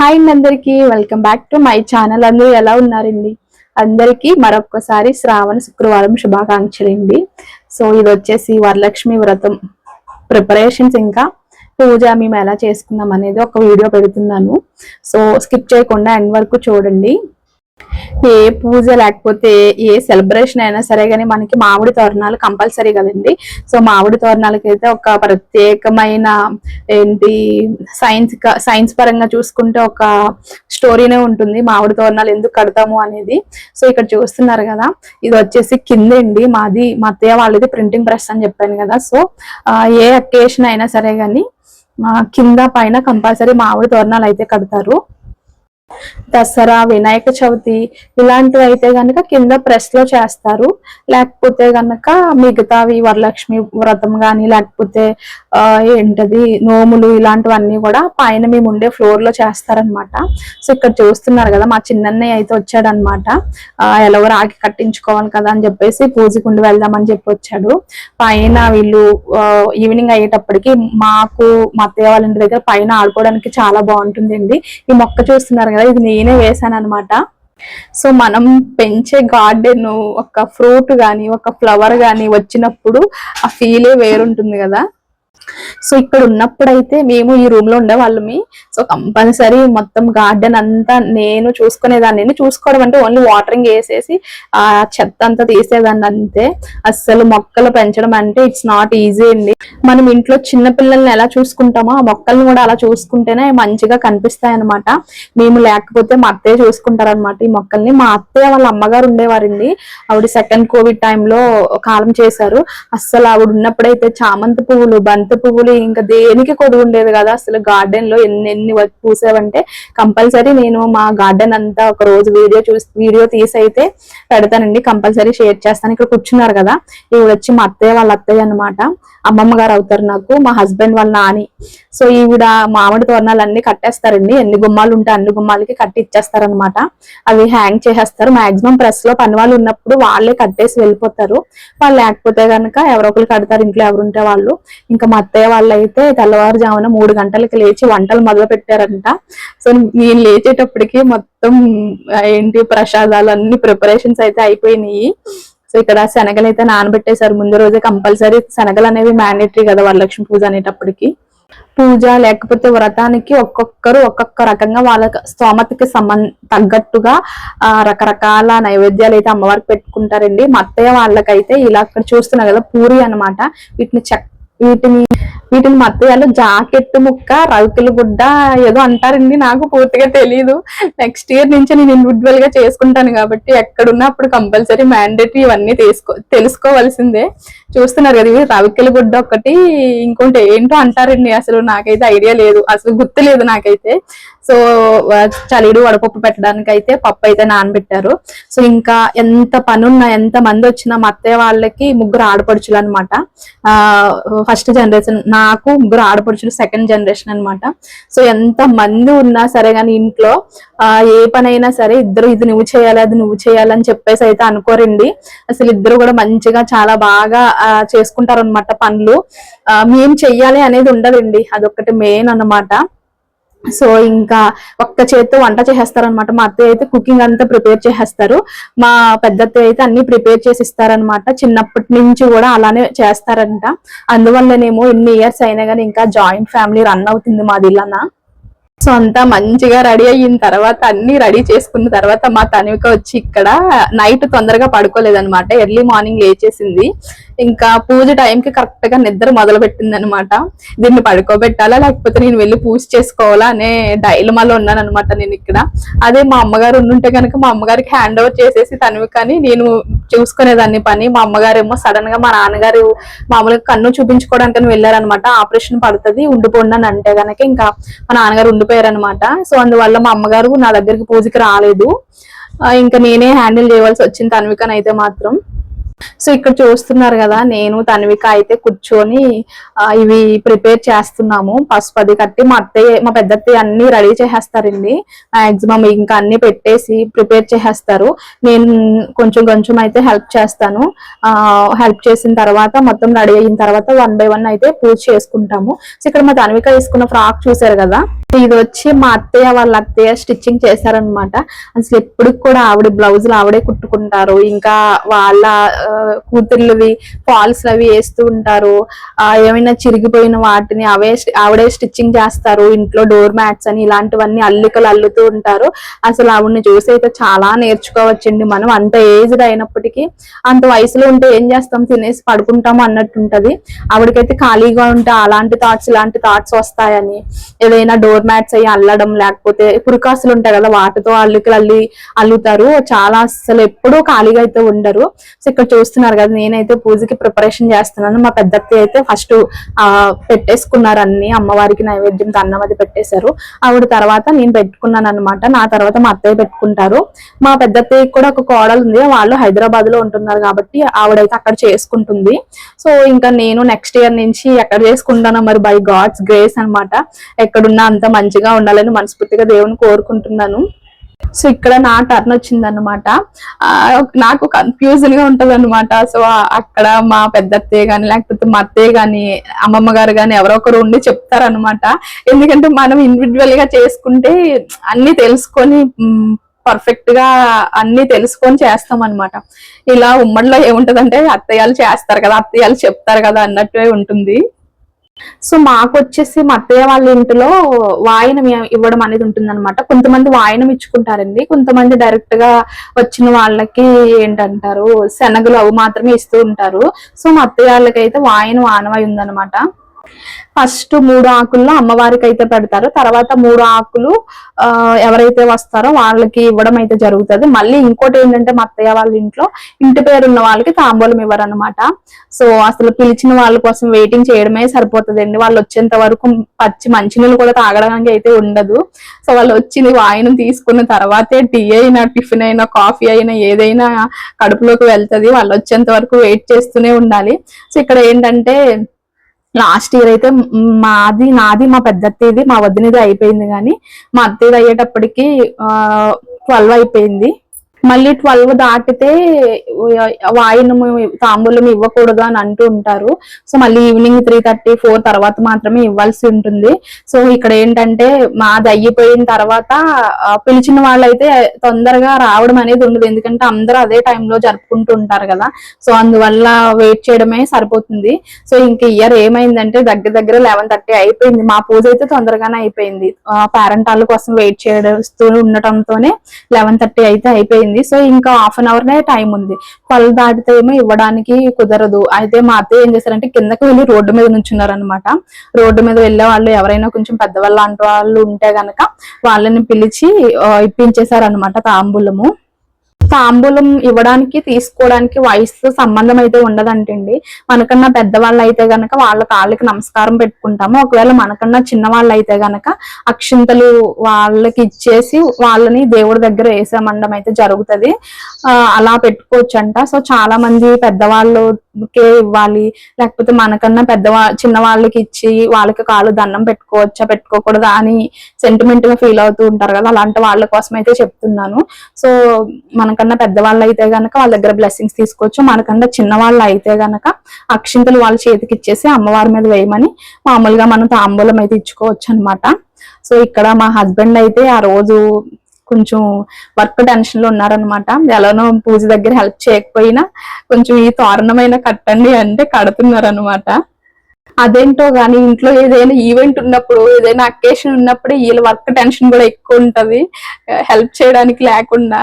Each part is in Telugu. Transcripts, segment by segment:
హాయ్ అండి అందరికి. Welcome back to my channel. అందరూ ఎలా ఉన్నారండి? అందరికీ మరొకసారి శ్రావణ శుక్రవారం శుభాకాంక్షలు అండి. సో ఇది వచ్చేసి వరలక్ష్మి వ్రతం ప్రిపరేషన్స్ ఇంకా. పూజ మేము ఎలా చేసుకున్నాం అనేది ఒక వీడియో పెడుతున్నాను. సో స్కిప్ చేయకుండా ఎండ్ వరకు చూడండి. ఏ పూజ లేకపోతే ఏ సెలబ్రేషన్ అయినా సరే కానీ మనకి మామిడి తోరణాలు కంపల్సరీ కదండి. సో మామిడి తోరణాలకి అయితే ఒక ప్రత్యేకమైన ఏంటి సైన్స్ సైన్స్ పరంగా చూసుకుంటే ఒక స్టోరీనే ఉంటుంది. మామిడి తోరణాలు ఎందుకు కడతాము అనేది. సో ఇక్కడ చూస్తున్నారు కదా. ఇది వచ్చేసి కింద అండి. మాది మా అత్తయ్య వాళ్ళది ప్రింటింగ్ ప్రెస్ అని చెప్పాను కదా. సో ఏ అకేషన్ అయినా సరే కానీ కింద పైన కంపల్సరీ మామిడి తోరణాలు అయితే కడతారు. దసరా వినాయక చవితి ఇలాంటివి అయితే గనక కింద ప్రెస్లో చేస్తారు. లేకపోతే గనక మిగతావి వరలక్ష్మి వ్రతం గాని లేకపోతే ఆ ఏంటది నోములు ఇలాంటివన్నీ కూడా పైన మేము ఉండే ఫ్లోర్లో చేస్తారనమాట సో ఇక్కడ చూస్తున్నారు కదా మా చిన్నన్నయ్య అయితే వచ్చాడనమాట ఎలాగో రాగి కట్టించుకోవాలి కదా అని చెప్పేసి పూజకుండి వెళ్దామని చెప్పి వచ్చాడు. పైన వీళ్ళు ఈవినింగ్ అయ్యేటప్పటికి మాకు మా అత్తయ్య వాళ్ళ ఇంటి దగ్గర పైన ఆడుకోవడానికి చాలా బాగుంటుందండి. ఈ మొక్క చూస్తున్నారు కదా ఇది నేనే వేసాను అనమాట సో మనం పెంచే గార్డెన్ ఒక ఫ్రూట్ గాని ఒక ఫ్లవర్ కానీ వచ్చినప్పుడు ఆ ఫీలే వేరుంటుంది కదా. సో ఇక్కడ ఉన్నప్పుడైతే మేము ఈ రూమ్లో ఉండేవాళ్ళమి. సో కంపల్సరీ మొత్తం గార్డెన్ అంతా నేను చూసుకునేదాన్ని. చూసుకోవడం అంటే ఓన్లీ వాటరింగ్ వేసేసి ఆ చెత్త అంతా తీసేదాన్ని అంతే. అస్సలు మొక్కలు పెంచడం అంటే ఇట్స్ నాట్ ఈజీ అండి. మనం ఇంట్లో చిన్న పిల్లల్ని ఎలా చూసుకుంటామో ఆ మొక్కల్ని కూడా అలా చూసుకుంటేనే మంచిగా కనిపిస్తాయి అనమాట మేము లేకపోతే మా అత్తయ్య చూసుకుంటారనమాట ఈ మొక్కల్ని. మా అత్తయ్య వాళ్ళ అమ్మగారు ఉండేవారండి. ఆవిడ సెకండ్ కోవిడ్ టైంలో కాలం చేశారు. అస్సలు ఆవిడ ఉన్నప్పుడైతే చామంతి పువ్వులు బంతి పువ్వులు ఇంకా దేనికి కొద్దు ఉండేది కదా. అసలు గార్డెన్లో ఎన్ని ఎన్ని పూసావంటే కంపల్సరీ నేను మా గార్డెన్ అంతా ఒక రోజు వీడియో చూసి వీడియో తీసి అయితే పెడతానండి. కంపల్సరీ షేర్ చేస్తాను. ఇక్కడ కూర్చున్నారు కదా. ఇవి వచ్చి మా అత్తయ్య వాళ్ళ అత్తయ్య అనమాట అమ్మమ్మ గారు అవుతారు నాకు మా హస్బెండ్ వాళ్ళ నాని. సో ఈవిడ మామిడి తోరణాలు అన్ని కట్టేస్తారండి. ఎన్ని గుమ్మాలు ఉంటే అన్ని గుమ్మాలకి కట్టి ఇచ్చేస్తారనమాట అవి హ్యాంగ్ చేసేస్తారు. మాక్సిమం ప్రెస్లో పని వాళ్ళు ఉన్నప్పుడు వాళ్ళే కట్టేసి వెళ్ళిపోతారు. వాళ్ళు లేకపోతే కనుక ఎవరో ఒకరు కడతారు. ఇంట్లో ఎవరుంటే వాళ్ళు. ఇంకా మా అత్తయ్య వాళ్ళు అయితే తెల్లవారుజామున మూడు గంటలకి లేచి వంటలు మొదలు పెట్టారంట సో నేను లేచేటప్పటికి మొత్తం ఏంటి ప్రసాదాలు అన్ని ప్రిపరేషన్స్ అయితే అయిపోయినాయి. సో ఇక్కడ శనగలు అయితే నానబెట్టేశారు. ముందు రోజే కంపల్సరీ శనగలు అనేవి మ్యాండేటరీ కదా వరలక్ష్మి పూజ అనేటప్పటికి. పూజ లేకపోతే వ్రతానికి ఒక్కొక్కరు ఒక్కొక్క రకంగా వాళ్ళ స్తోమతకి సంబంధ తగ్గట్టుగా ఆ రకరకాల నైవేద్యాలు అయితే అమ్మవారికి పెట్టుకుంటారండి. మా అత్తయ్య వాళ్ళకైతే ఇలా అక్కడ చూస్తున్నా కదా పూరి అనమాట వీటిని చక్క వీటిని వీటిని మత్తయాలు జాకెట్ ముక్క రవికల గుడ్డ ఏదో అంటారండి. నాకు పూర్తిగా తెలియదు నెక్స్ట్ ఇయర్ నుంచి నేను ఇండివిజువల్గా చేసుకుంటాను కాబట్టి ఎక్కడున్నా అప్పుడు కంపల్సరీ మ్యాండేటరీ ఇవన్నీ తీసుకో తెలుసుకోవాల్సిందే. చూస్తున్నారు కదా ఇవి రవికల గుడ్డ ఒకటి ఇంకోటి ఏంటో అంటారండి. అసలు నాకైతే ఐడియా లేదు. అసలు గుర్తు లేదు నాకైతే. సో చలిడు వడపప్పు పెట్టడానికి అయితే పప్పు అయితే నానబెట్టారు. సో ఇంకా ఎంత పనున్నా ఎంత మంది వచ్చినా మా అత్తయ్య వాళ్ళకి ముగ్గురు ఆడపడుచులు అనమాట ఫస్ట్ జనరేషన్ నాకు ముగ్గురు ఆడపడుచులు సెకండ్ జనరేషన్ అనమాట సో ఎంత మంది ఉన్నా సరే కానీ ఇంట్లో ఏ పనైనా సరే ఇద్దరు ఇది నువ్వు చేయాలి అది నువ్వు చేయాలని చెప్పేసి అయితే అనుకోరండి. అసలు ఇద్దరు కూడా మంచిగా చాలా బాగా చేసుకుంటారు అనమాట పనులు. మేము చెయ్యాలి అనేది ఉండదండి. అదొకటి మెయిన్ అనమాట సో ఇంకా ఒక్క చేత్తో వంట చేసేస్తారనమాట మా అత్తయ్య అయితే కుకింగ్ అంతా ప్రిపేర్ చేసేస్తారు. మా పెద్ద అత్తయ్య అయితే అన్ని ప్రిపేర్ చేసి ఇస్తారనమాట చిన్నప్పటి నుంచి కూడా అలానే చేస్తారంట. అందువల్లనేమో ఎన్ని ఇయర్స్ అయినా కానీ ఇంకా జాయింట్ ఫ్యామిలీ రన్ అవుతుంది మాది ఇలానా సో అంతా మంచిగా రెడీ అయిన తర్వాత అన్ని రెడీ చేసుకున్న తర్వాత మా తనివిక వచ్చి ఇక్కడ నైట్ తొందరగా పడుకోలేదనమాట ఎర్లీ మార్నింగ్ లేచేసింది. ఇంకా పూజ టైంకి కరెక్ట్గా నిద్ర మొదలు పెట్టింది అనమాట దీన్ని పడుకోబెట్టాలా లేకపోతే నేను వెళ్ళి పూజ చేసుకోవాలా అనే డైలమాలో ఉన్నాను అనమాట నేను ఇక్కడ. అదే మా అమ్మగారు ఉండుంటే కనుక మా అమ్మగారికి హ్యాండ్ ఓవర్ చేసేసి తనివి కానీ నేను చూసుకునేదాన్ని పని. మా అమ్మగారు ఏమో సడన్గా మా నాన్నగారు మామూలుగా కన్ను చూపించుకోవడానికి వెళ్ళారనమాట ఆపరేషన్ పడుతుంది ఉండిపోండి అని అంటే గనక ఇంకా మా నాన్నగారు ఉండిపోయారనమాట అనమాట సో అందువల్ల మా అమ్మగారు నా దగ్గరికి పూజకి రాలేదు. ఇంకా నేనే హ్యాండిల్ చేయవలసి వచ్చింది తన్వికన్ అయితే మాత్రం. సో ఇక్కడ చూస్తున్నారు కదా నేను తన్విక అయితే కూర్చొని ఇవి ప్రిపేర్ చేస్తున్నాము. పసుపు అది కట్టి మా అత్తయ్య మా పెద్ద అత్తయ్య అన్ని రెడీ చేసేస్తారండి. మాక్సిమం ఇంకా అన్ని పెట్టేసి ప్రిపేర్ చేసేస్తారు. నేను కొంచెం కొంచెం అయితే హెల్ప్ చేస్తాను. హెల్ప్ చేసిన తర్వాత మొత్తం రెడీ అయిన తర్వాత వన్ బై వన్ అయితే పూజ చేసుకుంటాము. సో ఇక్కడ మా తన్విక వేసుకున్న ఫ్రాక్ చూసారు కదా ఇది వచ్చి మా అత్తయ్య వాళ్ళ అత్తయ్య స్టిచ్చింగ్ చేశారనమాట అసలు ఎప్పుడు కూడా ఆవిడ బ్లౌజులు ఆవిడే కుట్టుకుంటారు. ఇంకా వాళ్ళ ఆ, కూతుర్లవి ఫాల్స్ అవి వేస్తూ ఉంటారు. ఏమైనా చిరిగిపోయిన వాటిని అవే ఆవిడే స్టిచ్చింగ్ చేస్తారు. ఇంట్లో డోర్ మ్యాట్స్ అని ఇలాంటివన్నీ అల్లికలు అల్లుతూ ఉంటారు. అసలు ఆవిడని చూసి అయితే చాలా నేర్చుకోవచ్చండి. మనం అంత ఏజ్డ్ అయినప్పటికీ అంత వయసులో ఉంటే ఏం చేస్తాం? తినేసి పడుకుంటాము అన్నట్టు ఉంటది ఆవిడకైతే ఖాళీగా ఉంటే అలాంటి థాట్స్ ఇలాంటి థాట్స్ వస్తాయని. ఏదైనా డోర్ మ్యాట్స్ అయ్యి అల్లడం లేకపోతే పురికాసులు ఉంటాయి కదా వాటితో అల్లికలు అల్లి అల్లుతారు. చాలా అసలు ఎప్పుడూ ఖాళీగా అయితే ఉండరు. సో ఇక్కడ చూస్తున్నారు కదా నేనైతే పూజకి ప్రిపరేషన్ చేస్తున్నాను. మా పెద్ద అయితే ఫస్ట్ పెట్టేసుకున్నారు అన్ని. అమ్మవారికి నైవేద్యం అన్నం అది పెట్టేశారు. ఆవిడ తర్వాత నేను పెట్టుకున్నాను అనమాట నా తర్వాత మా అత్తయ్య పెట్టుకుంటారు. మా పెద్ద కూడా ఒక కోడలు ఉంది. వాళ్ళు హైదరాబాద్లో ఉంటున్నారు కాబట్టి ఆవిడైతే అక్కడ చేసుకుంటుంది. సో ఇంకా నేను నెక్స్ట్ ఇయర్ నుంచి ఎక్కడ చేసుకుంటానో మరి బై గాడ్స్ గ్రేస్ అన్నమాట. ఎక్కడున్నా అంత మంచిగా ఉండాలని మనస్ఫూర్తిగా దేవుని కోరుకుంటున్నాను. సో ఇక్కడ నా టర్న్ వచ్చింది అనమాట నాకు కన్ఫ్యూజన్గా ఉంటది అనమాట సో అక్కడ మా పెద్ద అత్తయ్య గాని లేకపోతే మా అత్తయ్య గాని అమ్మమ్మ గారు గాని ఎవరో ఒకరు ఉండి చెప్తారనమాట ఎందుకంటే మనం ఇండివిజువల్గా చేసుకుంటే అన్ని తెలుసుకొని పర్ఫెక్ట్గా అన్ని తెలుసుకొని చేస్తాం అనమాట ఇలా ఉమ్మడిలో ఏముంటదంటే అత్తయ్యలు చేస్తారు కదా అత్తయ్యలు చెప్తారు కదా అన్నట్టు ఉంటుంది. సో మాకు వచ్చేసి మా అత్తయ్య వాళ్ళ ఇంటిలో వాయనం ఇవ్వడం అనేది ఉంటుంది అనమాట కొంతమంది వాయనం ఇచ్చుకుంటారండి. కొంతమంది డైరెక్ట్గా వచ్చిన వాళ్ళకి ఏంటంటారు? శనగలు అవి మాత్రమే ఇస్తూ ఉంటారు. సో మా అత్తయ్య వాళ్ళకి అయితే వాయనం ఆనవాయి ఉందన్నమాట. ఫస్ట్ మూడు ఆకుల్లో అమ్మవారికి అయితే పెడతారు. తర్వాత మూడు ఆకులు ఆ, ఎవరైతే వస్తారో వాళ్ళకి ఇవ్వడం అయితే జరుగుతుంది. మళ్ళీ ఇంకోటి ఏంటంటే మా అత్తయ్య వాళ్ళ ఇంట్లో ఇంటి పేరు ఉన్న వాళ్ళకి తాంబూలం ఇవ్వరనమాట సో అసలు పిలిచిన వాళ్ళ కోసం వెయిటింగ్ చేయడమే సరిపోతుందండి. వాళ్ళు వచ్చేంత వరకు పచ్చి మంచినీళ్ళు కూడా తాగడానికి అయితే ఉండదు. సో వాళ్ళు వచ్చి వాయినం తీసుకున్న తర్వాతే టీ అయినా టిఫిన్ అయినా కాఫీ అయినా ఏదైనా కడుపులోకి వెళ్తది. వాళ్ళు వచ్చేంత వరకు వెయిట్ చేస్తూనే ఉండాలి. సో ఇక్కడ ఏంటంటే లాస్ట్ ఇయర్ అయితే మాది నాది మా పెద్ద అత్తేది మా వదినది అయిపోయింది కానీ మా అత్తేది అయ్యేటప్పటికి ట్వెల్వ్ అయిపోయింది. మళ్ళీ ట్వెల్వ్ దాటితే వాయినము తాంబూలం ఇవ్వకూడదు అని అంటూ ఉంటారు. సో మళ్ళీ ఈవినింగ్ త్రీ థర్టీ ఫోర్ తర్వాత మాత్రమే ఇవ్వాల్సి ఉంటుంది. సో ఇక్కడ ఏంటంటే మాది అయిపోయిన తర్వాత పిలిచిన వాళ్ళైతే తొందరగా రావడం అనేది ఉండదు. ఎందుకంటే అందరూ అదే టైంలో జరుపుకుంటూ ఉంటారు కదా. సో అందువల్ల వెయిట్ చేయడమే సరిపోతుంది. సో ఇంక ఇయర్ ఏమైందంటే దగ్గర దగ్గర లెవెన్ థర్టీ అయిపోయింది. మా పూజ అయితే తొందరగానే అయిపోయింది. పేరెంట్ వాళ్ళ కోసం వెయిట్ చేయడం ఉండటంతోనే లెవెన్ థర్టీ అయితే అయిపోయింది. సో ఇంకా హాఫ్ అన్ అవర్ నే టైం ఉంది. పళ్ళు దాటితే ఏమో ఇవ్వడానికి కుదరదు. అయితే మా అత్తయ్య ఏం చేశారంటే కిందకి వెళ్ళి రోడ్డు మీద నుంచున్నారనమాట రోడ్డు మీద వెళ్ళే వాళ్ళు ఎవరైనా కొంచెం పెద్దవాళ్ళు లాంటి వాళ్ళు ఉంటే గనక వాళ్ళని పిలిచి ఇప్పించేశారనమాట తాంబూలము. తాంబూలం ఇవ్వడానికి తీసుకోవడానికి వయసు సంబంధం అయితే ఉండదంటండి. మనకన్నా పెద్దవాళ్ళు అయితే గనక వాళ్ళ కాళ్ళకి నమస్కారం పెట్టుకుంటాము. ఒకవేళ మనకన్నా చిన్నవాళ్ళు అయితే గనక అక్షింతలు వాళ్ళకి ఇచ్చేసి వాళ్ళని దేవుడి దగ్గర వేసామండం అయితే జరుగుతుంది. అలా పెట్టుకోవచ్చు అంట సో చాలా మంది పెద్దవాళ్ళకే ఇవ్వాలి. లేకపోతే మనకన్నా పెద్దవా చిన్న వాళ్ళకి ఇచ్చి వాళ్ళకి కాళ్ళు దండం పెట్టుకోవచ్చా పెట్టుకోకూడదా అని సెంటిమెంట్గా ఫీల్ అవుతూ ఉంటారు కదా. అలాంటి వాళ్ళ కోసం అయితే చెప్తున్నాను. సో మనకన్నా పెద్దవాళ్ళు అయితే గనక వాళ్ళ దగ్గర బ్లెస్సింగ్స్ తీసుకోవచ్చు. మనకన్నా చిన్నవాళ్ళు అయితే గనక అక్షింతలు వాళ్ళ చేతికి ఇచ్చేసి అమ్మవారి మీద వేయమని మామూలుగా మనం తాంబూలం అయితే ఇచ్చుకోవచ్చు అనమాట సో ఇక్కడ మా హస్బెండ్ అయితే ఆ రోజు కొంచెం వర్క్ టెన్షన్లో ఉన్నారనమాట. ఎలానో పూజ దగ్గర హెల్ప్ చేయకపోయినా కొంచెం ఈ తోరణమైన కట్టండి అంటే కడుతున్నారనమాట. అదేంటో కానీ ఇంట్లో ఏదైనా ఈవెంట్ ఉన్నప్పుడు ఏదైనా అకేషన్ ఉన్నప్పుడు వీళ్ళ వర్క్ టెన్షన్ కూడా ఎక్కువ ఉంటది. హెల్ప్ చేయడానికి లేకుండా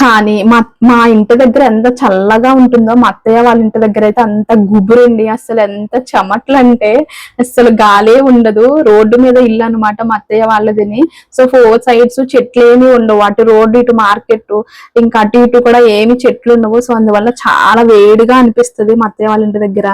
కానీ మా మా ఇంటి దగ్గర ఎంత చల్లగా ఉంటుందో మా అత్తయ్య వాళ్ళ ఇంటి దగ్గర అయితే అంత గుబురండి అసలు ఎంత చెమట్లు అంటే అసలు గాలే ఉండదు. రోడ్డు మీద ఇల్లు అనమాట మా అత్తయ్య వాళ్ళదిని. సో ఫోర్ సైడ్స్ చెట్లు ఏమి ఉండవు. అటు రోడ్డు ఇటు మార్కెట్ ఇంకా అటు ఇటు కూడా ఏమి చెట్లు ఉండవు. సో అందువల్ల చాలా వేడిగా అనిపిస్తుంది మా అత్తయ్య వాళ్ళ ఇంటి దగ్గర.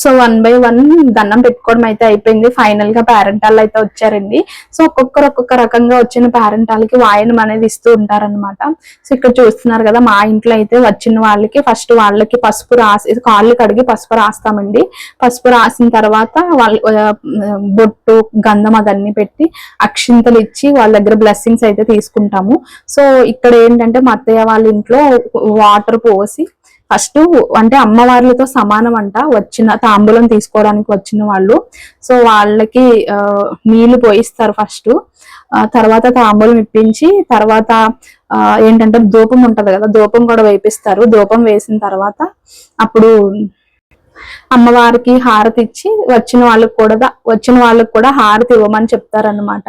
సో వన్ బై వన్ దండం పెట్టుకోవడం అయితే అయిపోయింది. ఫైనల్గా పేరెంటాలు అయితే వచ్చారండి. సో ఒక్కొక్కరు ఒక్కొక్క రకంగా వచ్చిన పేరెంటాలకి వాయనం అనేది ఇస్తూ ఉంటారన్నమాట. సో ఇక్కడ చూస్తున్నారు కదా మా ఇంట్లో అయితే వచ్చిన వాళ్ళకి ఫస్ట్ వాళ్ళకి పసుపు రాసి కాళ్ళు కడిగి పసుపు రాస్తామండి. పసుపు రాసిన తర్వాత వాళ్ళ బొట్టు గంధం అదన్నీ పెట్టి అక్షింతలు ఇచ్చి వాళ్ళ దగ్గర బ్లెస్సింగ్స్ అయితే తీసుకుంటాము. సో ఇక్కడ ఏంటంటే మా అత్తయ్య వాళ్ళ ఇంట్లో వాటర్ పోసి ఫస్ట్ అంటే అమ్మవార్లతో సమానం అంట వచ్చిన తాంబూలం తీసుకోవడానికి వచ్చిన వాళ్ళు. సో వాళ్ళకి నీళ్ళు పోయిస్తారు ఫస్ట్. తర్వాత తాంబూలం ఇప్పించి తర్వాత ఏంటంటే ధూపం ఉంటది కదా ధూపం కూడా వేపిస్తారు. ధూపం వేసిన తర్వాత అప్పుడు అమ్మవారికి హారతి ఇచ్చి వచ్చిన వాళ్ళకి కూడా వచ్చిన వాళ్ళకి కూడా హారతి ఇవ్వమని చెప్తారన్నమాట.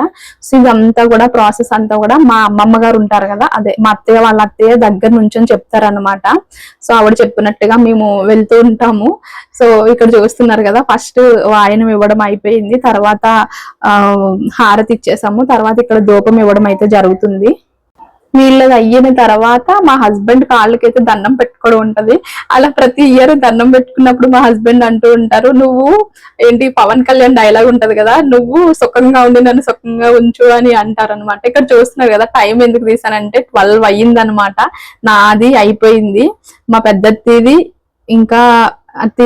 సో ఇదంతా కూడా ప్రాసెస్ అంతా కూడా మా అమ్మమ్మ గారు ఉంటారు కదా అదే మా అత్తయ్య వాళ్ళ అత్తయ్య దగ్గర నుంచి చెప్తారన్నమాట. సో ఆవిడ చెప్పినట్టుగా మేము వెళ్తూ ఉంటాము. సో ఇక్కడ చూస్తున్నారు కదా ఫస్ట్ వాయనం ఇవ్వడం అయిపోయింది. తర్వాత ఆ హారతి ఇచ్చేసాము. తర్వాత ఇక్కడ దూపం ఇవ్వడం అయితే జరుగుతుంది. వీళ్ళది అయిన తర్వాత మా హస్బెండ్ కాళ్ళకైతే దండం పెట్టుకోవడం ఉంటది. అలా ప్రతి ఇయర్ దండం పెట్టుకున్నప్పుడు మా హస్బెండ్ అంటూ ఉంటారు నువ్వు ఏంటి పవన్ కళ్యాణ్ డైలాగ్ ఉంటది కదా నువ్వు సుఖంగా ఉండి నన్ను సుఖంగా ఉంచు అని అంటారు అనమాట ఇక్కడ చూస్తున్నారు కదా టైం ఎందుకు తీసానంటే ట్వెల్వ్ అయ్యింది అనమాట నాది అయిపోయింది. మా పెద్దది ఇంకా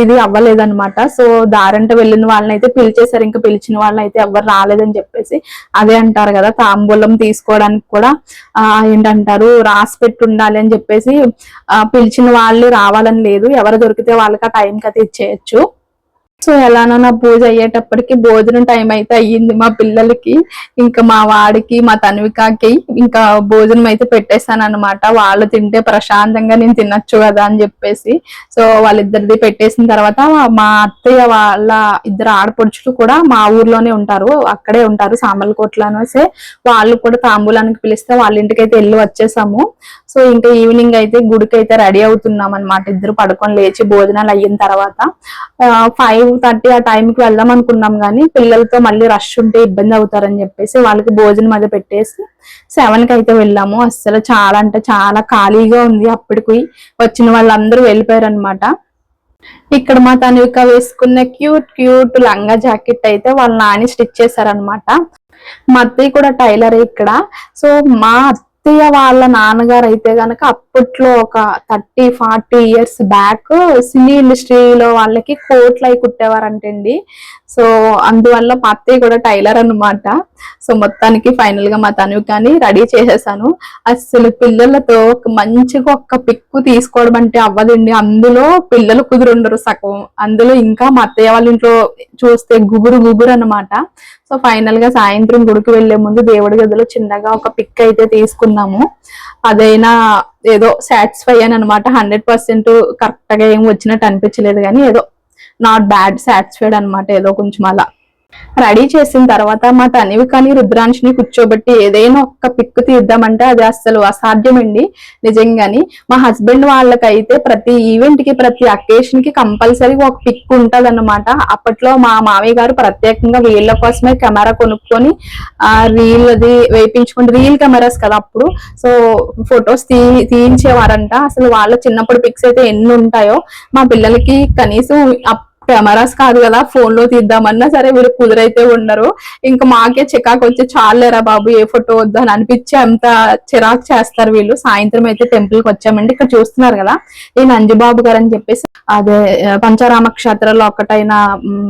ఇది అవ్వలేదన్నమాట. సో దారంట వెళ్ళిన వాళ్ళని అయితే పిలిచేశారు. ఇంకా పిలిచిన వాళ్ళని అయితే ఎవరు రాలేదని చెప్పేసి అదే అంటారు కదా తాంబూలం తీసుకోవడానికి కూడా ఆ ఏంటంటారు రాసి పెట్టి ఉండాలి అని చెప్పేసి ఆ పిలిచిన వాళ్ళు రావాలని లేదు. ఎవరు దొరికితే వాళ్ళకి ఆ టైంకి అయితే ఇచ్చేయచ్చు. సో ఎలానో నా పూజ అయ్యేటప్పటికి భోజనం టైం అయితే అయ్యింది మా పిల్లలకి. ఇంకా మా వాడికి మా తన్వికాకి ఇంకా భోజనం అయితే పెట్టేశాను అనమాట వాళ్ళు తింటే ప్రశాంతంగా నేను తినొచ్చు కదా అని చెప్పేసి. సో వాళ్ళిద్దరిది పెట్టేసిన తర్వాత మా అత్తయ్య వాళ్ళ ఇద్దరు ఆడపడుచులు కూడా మా ఊర్లోనే ఉంటారు. అక్కడే ఉంటారు సామలకోట్లో అనేసి. వాళ్ళు కూడా తాంబూలానికి పిలిస్తే వాళ్ళ ఇంటికి అయితే వెళ్ళి వచ్చేసాము. సో ఇంకా ఈవినింగ్ అయితే గుడికి అయితే రెడీ అవుతున్నాం అనమాట ఇద్దరు పడుకొని లేచి భోజనాలు అయిన తర్వాత ఫైవ్ థర్టీ ఆ టైంకి వెళ్దాం అనుకున్నాం కానీ పిల్లలతో మళ్ళీ రష్ ఉంటే ఇబ్బంది అవుతారని చెప్పేసి వాళ్ళకి భోజనం అది పెట్టేసి సెవెన్కి అయితే వెళ్ళాము. అసలు చాలా అంటే చాలా ఖాళీగా ఉంది అప్పటికి. వచ్చిన వాళ్ళందరూ వెళ్ళిపోయారు అనమాట ఇక్కడ మా తనుక వేసుకున్న క్యూట్ క్యూట్ లంగా జాకెట్ అయితే వాళ్ళ నాని స్టిచ్ చేశారనమాట మా అత్తయ్య కూడా టైలర్ ఇక్కడ. సో మా అత్తయ్య వాళ్ళ నాన్నగారు అయితే గనక అప్పట్లో ఒక thirty forty years back cine ఇండస్ట్రీలో వాళ్ళకి కోట్లు అయి కుట్టేవారంటండి. సో అందువల్ల మా అత్తయ్య కూడా టైలర్ అనమాట సో మొత్తానికి ఫైనల్గా మా తను కానీ రెడీ చేసేసాను. అసలు పిల్లలతో ఒక మంచిగా ఒక్క పిక్కు తీసుకోవడం అంటే అవ్వదండి. అందులో పిల్లలు కుదురుండరు సగం. అందులో ఇంకా మా అత్తయ్య వాళ్ళ ఇంట్లో చూస్తే గుబురు గుబురు అనమాట సో ఫైనల్గా సాయంత్రం గుడికి వెళ్ళే ముందు దేవుడి గదిలో చిన్నగా ఒక పిక్ అయితే తీసుకున్నాము అదైనా ఏదో సాటిస్ఫై అని అనమాట హండ్రెడ్ పర్సెంట్ కరెక్ట్గా ఏం వచ్చినట్టు అనిపించలేదు కానీ ఏదో నాట్ బ్యాడ్ సాటిస్ఫైడ్ అన్నమాట ఏదో కొంచెం అలా. రెడీ చేసిన తర్వాత మా తనివి కానీ రుద్రాంశిని కూర్చోబెట్టి ఏదైనా ఒక్క పిక్ తీద్దామంటే అది అసలు అసాధ్యమండి. నిజంగాని మా హస్బెండ్ వాళ్ళకైతే ప్రతి ఈవెంట్కి ప్రతి అకేషన్కి కంపల్సరీ ఒక పిక్ ఉంటది అనమాట అప్పట్లో మా మామయ్య గారు ప్రత్యేకంగా వీళ్ళ కోసమే కెమెరా కొనుక్కొని ఆ రీల్ అది వేయించుకుంటే రీల్ కెమెరాస్ కదా అప్పుడు. సో ఫొటోస్ తీ తీయించేవారంట. అసలు వాళ్ళ చిన్నప్పుడు పిక్స్ అయితే ఎన్ని ఉంటాయో మా పిల్లలకి కనీసం కెమెరాస్ కాదు కదా ఫోన్లో తీద్దామన్నా సరే వీళ్ళు కుదురైతే ఉండరు. ఇంకా మాకే చికాకు వచ్చి చాలేరా బాబు ఏ ఫోటో వద్దు అని అనిపించి అంత చిరాకు చేస్తారు వీళ్ళు. సాయంత్రం అయితే టెంపుల్కి వచ్చామండి. ఇక్కడ చూస్తున్నారు కదా ఈ నంజిబాబు గారు అని చెప్పేసి. అదే పంచారామ క్షేత్రంలో ఒకటైన ఉమ్,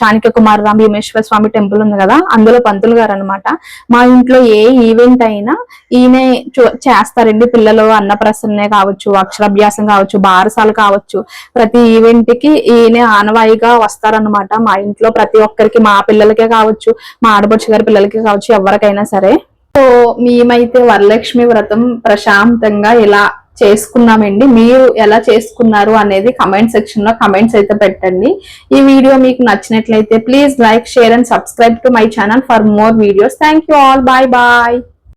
చాణక్య కుమార రామ భీమేశ్వర స్వామి టెంపుల్ ఉంది కదా అందులో పంతులు గారు అనమాట మా ఇంట్లో ఏ ఈవెంట్ అయినా ఈయనే చూ- చేస్తారండి పిల్లలు. అన్నప్రసన్నే కావచ్చు అక్షరాభ్యాసం కావచ్చు బారసాలు కావచ్చు. ప్రతి ఈవెంట్కి ఈయన ఆనవాయిగా వస్తారనమాట మా ఇంట్లో ప్రతి ఒక్కరికి మా పిల్లలకే కావచ్చు మా ఆడపడుచు గారి పిల్లలకి కావచ్చు ఎవరికైనా సరే. సో మేమైతే వరలక్ష్మి వ్రతం ప్రశాంతంగా ఇలా చేసుకున్నామండి మీరు ఎలా చేసుకున్నారు అనేది కమెంట్ సెక్షన్లో కమెంట్స్ అయితే పెట్టండి. ఈ వీడియో మీకు నచ్చినట్లయితే please like share and subscribe to my channel for more videos thank you all bye bye